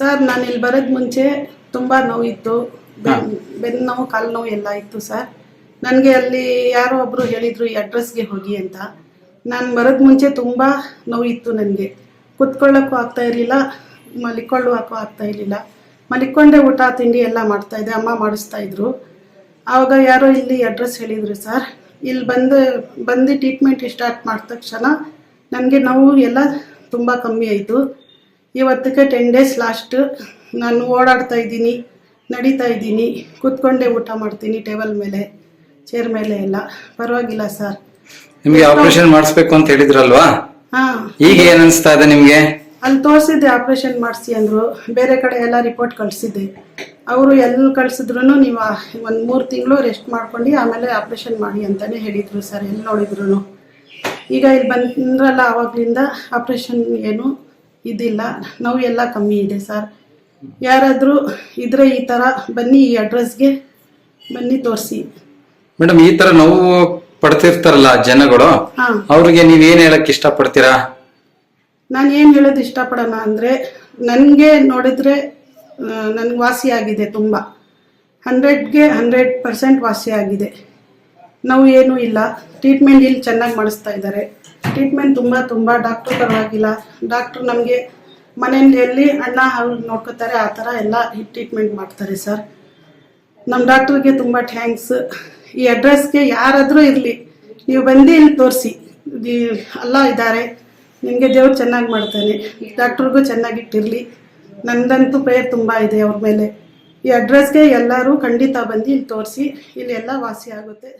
Sir ನಾನು ಇಲ್ಲಿ ಬರೋದ್ ಮುಂಚೆ ತುಂಬ ನೋವಿತ್ತು. ಬೆನ್ ಬೆನ್ನು ನೋವು ಕಾಲು ನೋವು ಎಲ್ಲ ಇತ್ತು ಸರ್. ನನಗೆ ಅಲ್ಲಿ ಯಾರೋ ಒಬ್ಬರು ಹೇಳಿದರು ಈ ಅಡ್ರೆಸ್ಗೆ ಹೋಗಿ ಅಂತ. ನಾನು ಬರೋದ್ ಮುಂಚೆ ತುಂಬ ನೋವಿತ್ತು ನನಗೆ. ಕುತ್ಕೊಳ್ಳೋಕ್ಕೂ ಆಗ್ತಾ ಇರಲಿಲ್ಲ ಮಲಿಕೊಳ್ಳೋಕ್ಕೂ ಆಗ್ತಾ ಇರಲಿಲ್ಲ. ಮಲಿಕೊಂಡೆ ಊಟ ತಿಂಡಿ ಎಲ್ಲ ಮಾಡ್ತಾ ಇದ್ದೆ ಅಮ್ಮ ಮಾಡಿಸ್ತಾ ಇದ್ರು. ಆವಾಗ ಯಾರೋ ಇಲ್ಲಿ ಅಡ್ರೆಸ್ ಹೇಳಿದರು ಸರ್. ಇಲ್ಲಿ ಬಂದು ಬಂದು ಟ್ರೀಟ್ಮೆಂಟ್ ಸ್ಟಾರ್ಟ್ ಮಾಡಿದ ತಕ್ಷಣ ನನಗೆ ನೋವು ಎಲ್ಲ ತುಂಬ ಕಮ್ಮಿ ಆಯಿತು. ಇವತ್ತಿಗೆ ಟೆನ್ ಡೇಸ್ ಲಾಸ್ಟ್ ನಾನು ಓಡಾಡ್ತಾ ಇದ್ದೀನಿ ನಡೀತಾ ಇದ್ದೀನಿ. ಕೂತ್ಕೊಂಡೇ ಊಟ ಮಾಡ್ತೀನಿ ಟೇಬಲ್ ಮೇಲೆ ಚೇರ್ ಮೇಲೆ ಎಲ್ಲ. ಪರವಾಗಿಲ್ಲ ಸರ್ ನಿಮಗೆ ಆಪರೇಷನ್ ಮಾಡಿಸ್ಬೇಕು ಅಂತ ಹೇಳಿದ್ರಲ್ವಾ? ಹಾಂ. ಈಗ ಏನ್ ಅನ್ಸ್ತಾ ಇದೆ ನಿಮ್ಗೆ? ಅಲ್ಲಿ ತೋರಿಸಿದ್ದೆ ಆಪರೇಷನ್ ಮಾಡಿಸಿ ಅಂದ್ರು. ಬೇರೆ ಕಡೆ ಎಲ್ಲ ರಿಪೋರ್ಟ್ ಕಳಿಸಿದ್ದೆ. ಅವರು ಎಲ್ಲ ಕಳಿಸಿದ್ರು ನೀವು ಒಂದು ಮೂರು ತಿಂಗಳು ರೆಸ್ಟ್ ಮಾಡ್ಕೊಂಡು ಆಮೇಲೆ ಆಪ್ರೇಷನ್ ಮಾಡಿ ಅಂತಲೇ ಹೇಳಿದರು ಸರ್ ಎಲ್ಲಿ ನೋಡಿದ್ರು ಈಗ ಇಲ್ಲಿ ಬಂದ್ರಲ್ಲ ಆವಾಗಲಿಂದ ಆಪ್ರೇಷನ್ ಏನು ಇದಿಲ್ಲ. ನೋವೆಲ್ಲ ಎಲ್ಲ ಕಮ್ಮಿ ಇದೆ ಸರ್. ಯಾರಾದರೂ ಇದ್ರೆ ಈ ಥರ ಬನ್ನಿ ಈ ಅಡ್ರೆಸ್ಗೆ ಬನ್ನಿ ತೋರಿಸಿ. ಮೇಡಮ್ ಈ ತರ ನೋವು ಪಡ್ತಿರ್ತಾರಲ್ಲ ಜನಗಳು ಹಾಂ. ಅವ್ರಿಗೆ ನೀವೇನು ಹೇಳಕ್ ಇಷ್ಟಪಡ್ತೀರಾ? ನಾನು ಏನು ಹೇಳೋದು ಇಷ್ಟಪಡೋಣ ಅಂದರೆ ನನಗೆ ನೋಡಿದ್ರೆ ನನಗೆ ವಾಸಿಯಾಗಿದೆ ತುಂಬ. ಹಂಡ್ರೆಡ್ಗೆ ಹಂಡ್ರೆಡ್ ಪರ್ಸೆಂಟ್ ವಾಸಿಯಾಗಿದೆ ನಾವು ಏನೂ ಇಲ್ಲ. ಟ್ರೀಟ್ಮೆಂಟ್ ಇಲ್ಲಿ ಚೆನ್ನಾಗಿ ಮಾಡಿಸ್ತಾ ಇದ್ದಾರೆ. ಟ್ರೀಟ್ಮೆಂಟ್ ತುಂಬ ತುಂಬ ಡಾಕ್ಟ್ರು ಪರವಾಗಿಲ್ಲ. ಡಾಕ್ಟ್ರು ನಮಗೆ ಮನೆಯಲ್ಲಿ ಅಣ್ಣ ಅವ್ರು ನೋಡ್ಕೋತಾರೆ, ಆ ಥರ ಎಲ್ಲ ಟ್ರೀಟ್ಮೆಂಟ್ ಮಾಡ್ತಾರೆ ಸರ್ ನಮ್ಮ ಡಾಕ್ಟ್ರಿಗೆ ತುಂಬ ಥ್ಯಾಂಕ್ಸ್ ಈ ಅಡ್ರೆಸ್ಗೆ ಯಾರಾದರೂ ಇರಲಿ, ನೀವು ಬಂದು ಇಲ್ಲಿ ತೋರಿಸಿ. ಅಲ್ಲ ಇದ್ದಾರೆ. ನಿಮಗೆ ದೇವ್ರು ಚೆನ್ನಾಗಿ ಮಾಡ್ತಾನೆ. ಡಾಕ್ಟ್ರಿಗೂ ಚೆನ್ನಾಗಿಟ್ಟಿರಲಿ ನಂದಂತೂ ಪ್ರೇಯರ್ ತುಂಬ ಇದೆ ಅವ್ರ ಮೇಲೆ. ಈ ಅಡ್ರೆಸ್ಗೆ ಎಲ್ಲರೂ ಖಂಡಿತ ಬಂದು ಇಲ್ಲಿ ತೋರಿಸಿ. ಇಲ್ಲಿ ಎಲ್ಲ ವಾಸಿ ಆಗುತ್ತೆ.